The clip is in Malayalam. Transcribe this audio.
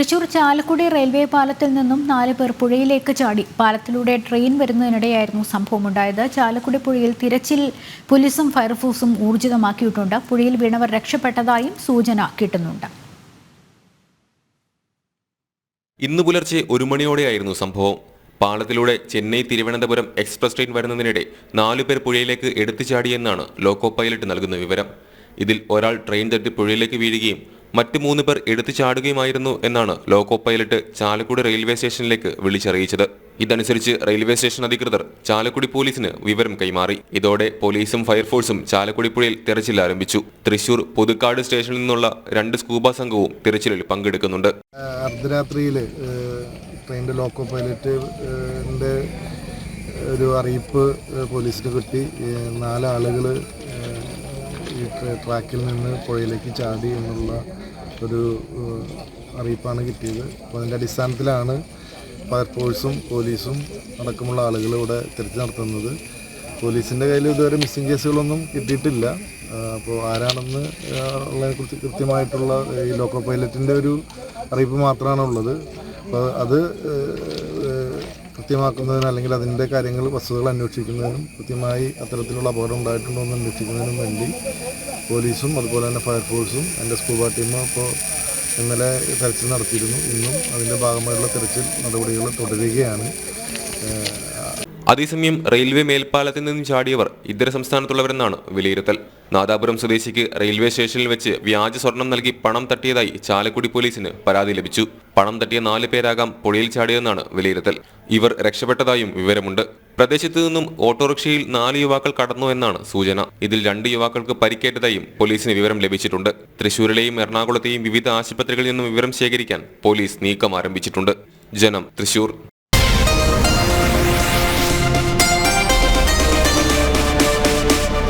തൃശൂർ ചാലക്കുടി റെയിൽവേ പാലത്തിൽ നിന്നും നാല് പേർ പുഴയിലേക്ക് ചാടി. പാലത്തിലൂടെ ട്രെയിൻ വരുന്നതിനിടെയായിരുന്നു സംഭവമുണ്ടായത്. ചാലക്കുടി പുഴയിൽ തിരച്ചിൽ പോലീസും ഫയർഫോഴ്സും ഊർജിതമാക്കിയിട്ടുണ്ട്. പുഴയിൽ വീണവർ രക്ഷപ്പെട്ടതായും സൂചന കിട്ടുന്നുണ്ട്. ഇന്ന് പുലർച്ചെ ഒരു മണിയോടെയായിരുന്നു സംഭവം. പാലത്തിലൂടെ ചെന്നൈ തിരുവനന്തപുരം എക്സ്പ്രസ് ട്രെയിൻ വരുന്നതിനിടെ നാലുപേർ പുഴയിലേക്ക് എടുത്തു ചാടിയെന്നാണ് ലോക്കോ പൈലറ്റ് നൽകുന്ന വിവരം. ഇതിൽ ഒരാൾ ട്രെയിൻ തട്ടി പുഴയിലേക്ക് വീഴുകയും മറ്റു മൂന്ന് പേർ എടുത്തു ചാടുകയുമായിരുന്നു എന്നാണ് ലോക്കോ പൈലറ്റ് ചാലക്കുടി റെയിൽവേ സ്റ്റേഷനിലേക്ക് വിളിച്ചറിയിച്ചത്. ഇതനുസരിച്ച് റെയിൽവേ സ്റ്റേഷൻ അധികൃതർ ചാലക്കുടി പോലീസിന് വിവരം കൈമാറി. ഇതോടെ പോലീസും ഫയർഫോഴ്സും ചാലക്കുടി പുഴയിൽ തിരച്ചിൽ ആരംഭിച്ചു. തൃശൂർ പുതുക്കാട് സ്റ്റേഷനിൽ നിന്നുള്ള രണ്ട് സ്കൂബ സംഘവും തിരച്ചിലിൽ പങ്കെടുക്കുന്നുണ്ട്. അർദ്ധരാത്രിയിൽ ട്രെയിനിന്റെ ലോക്കോ പൈലറ്റ് ഒരു അറിയിപ്പ് പോലീസിന് കിട്ടി. നാലാളുകൾ ഈ ട്ര- ട്രാക്കിൽ നിന്ന് പുഴയിലേക്ക് ചാടി എന്നുള്ള ഒരു അറിയിപ്പാണ് കിട്ടിയത്. അപ്പോൾ അതിന്റെ അടിസ്ഥാനത്തിലാണ് ഫയർഫോഴ്സും പോലീസും അടക്കമുള്ള ആളുകൾ ഇവിടെ തിരച്ചിൽ നടത്തുന്നത്. പോലീസിന്റെ കയ്യിൽ ഇതുവരെ മിസ്സിംഗ് കേസുകളൊന്നും കിട്ടിയിട്ടില്ല. അപ്പോൾ ആരാണെന്ന് ഉള്ളതിനെക്കുറിച്ച് കൃത്യമായിട്ടുള്ള ഈ ലോക്കോ പൈലറ്റിന്റെ ഒരു അറിയിപ്പ് മാത്രമാണ് ഉള്ളത് അപ്പോൾ അത് കൃത്യമാക്കുന്നതിന് അല്ലെങ്കിൽ അതിന്റെ കാര്യങ്ങൾ വസ്തുതകൾ അന്വേഷിക്കുന്നതിനും കൃത്യമായി അത്തരത്തിലുള്ള അപകടം ഉണ്ടായിട്ടുണ്ടോ എന്ന് അന്വേഷിക്കുന്നതിനും വേണ്ടി പോലീസും അതുപോലെ തന്നെ ഫയർഫോഴ്സും എന്റെ സ്കൂബ ടീമും ഇപ്പോൾ ഇന്നലെ തെരച്ചിൽ നടത്തിയിരുന്നു. ഇന്നും അതിന്റെ ഭാഗമായിട്ടുള്ള തെരച്ചിൽ നടപടികൾ തുടരുകയാണ്. അതേസമയം റെയിൽവേ മേൽപ്പാലത്തിൽ നിന്നും ചാടിയവർ ഇതര സംസ്ഥാനത്തുള്ളവരെന്നാണ് വിലയിരുത്തൽ. നാദാപുരം സ്വദേശിക്ക് റെയിൽവേ സ്റ്റേഷനിൽ വെച്ച് വ്യാജ സ്വർണം നൽകി പണം തട്ടിയതായി ചാലക്കുടി പോലീസിന് പരാതി ലഭിച്ചു. പണം തട്ടിയ നാല് പേരാകാം പുഴയിൽ ചാടിയതെന്നാണ് വിലയിരുത്തൽ. ഇവർ രക്ഷപ്പെട്ടതായും വിവരമുണ്ട്. പ്രദേശത്ത് നിന്നും ഓട്ടോറിക്ഷയിൽ നാല് യുവാക്കൾ കടന്നു എന്നാണ് സൂചന. ഇതിൽ രണ്ട് യുവാക്കൾക്ക് പരിക്കേറ്റതായും പോലീസിന് വിവരം ലഭിച്ചിട്ടുണ്ട്. തൃശൂരിലെയും എറണാകുളത്തെയും വിവിധ ആശുപത്രികളിൽ നിന്നും വിവരം ശേഖരിക്കാൻ പോലീസ് നീക്കം ആരംഭിച്ചിട്ടുണ്ട്. ജനം തൃശൂർ.